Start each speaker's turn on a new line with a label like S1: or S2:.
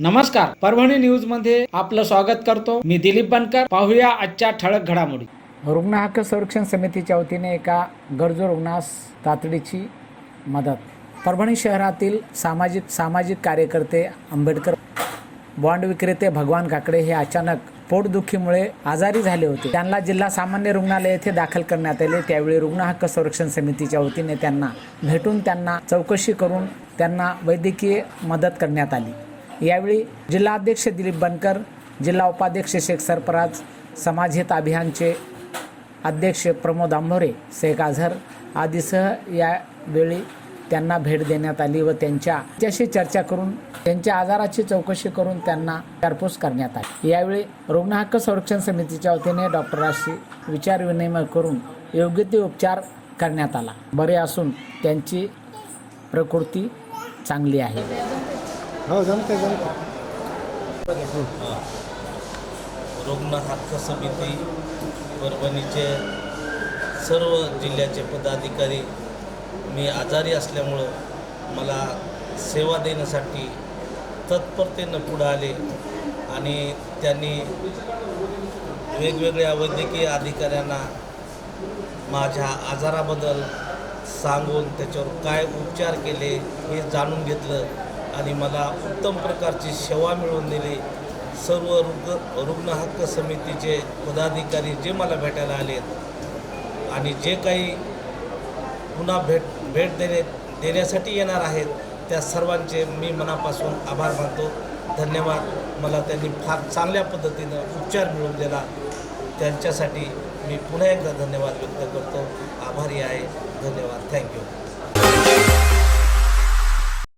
S1: नमस्कार परभणी न्यूजमध्ये आपलं स्वागत करतो. मी दिलीप बनकर पाहूया आजच्या ठळक घडामोडी. रुग्ण हक्क संरक्षण समितीच्या वतीने एका गरजू रुग्णास तातडीची मदत. परभणी शहरातील सामाजिक सामाजिक कार्यकर्ते आंबेडकर बॉन्ड विक्रेते भगवान काकडे हे अचानक पोटदुखीमुळे आजारी झाले होते. त्यांना जिल्हा सामान्य रुग्णालय येथे दाखल करण्यात आले. त्यावेळी रुग्ण हक्क संरक्षण समितीच्या वतीने त्यांना भेटून त्यांना चौकशी करून त्यांना वैद्यकीय मदत करण्यात आली. यावेळी जिल्हाध्यक्ष दिलीप बनकर जिल्हा उपाध्यक्ष शेख सरफराज समाजहित अभियानचे अध्यक्ष प्रमोद आंभोरे शेख आझर आदीसह यावेळी त्यांना भेट देण्यात आली व त्यांच्या त्यांच्याशी चर्चा करून त्यांच्या आजाराची चौकशी करून त्यांना विचारपूस करण्यात आली. यावेळी रुग्ण हक्क संरक्षण समितीच्या वतीने डॉक्टरांशी विचारविनिमय करून योग्य ते उपचार करण्यात आला. बरे असून त्यांची प्रकृती चांगली आहे.
S2: हो जमते जमते
S3: रुग्ण हक्क समिती परभणीचे सर्व जिल्ह्याचे पदाधिकारी मी आजारी असल्यामुळं मला सेवा देण्यासाठी तत्परतेनं पुढं आले आणि त्यांनी वेगवेगळ्या वैद्यकीय अधिकाऱ्यांना माझ्या आजाराबद्दल सांगून त्याच्यावर काय उपचार केले हे जाणून घेतलं. आणि मला उत्तम प्रकारची सेवा मिळवून दिली. सर्व रुग्ण रुग्ण हक्क समितीचे पदाधिकारी जे मला भेटायला आलेत आणि जे काही पुन्हा भेट भेट देणे देण्यासाठी येणार आहेत त्या सर्वांचे मी मनापासून आभार मानतो. धन्यवाद. मला त्यांनी फार चांगल्या पद्धतीनं उपचार मिळवून दिला. त्यांच्यासाठी मी पुन्हा एकदा धन्यवाद व्यक्त करतो. आभारी आहे. धन्यवाद. थँक्यू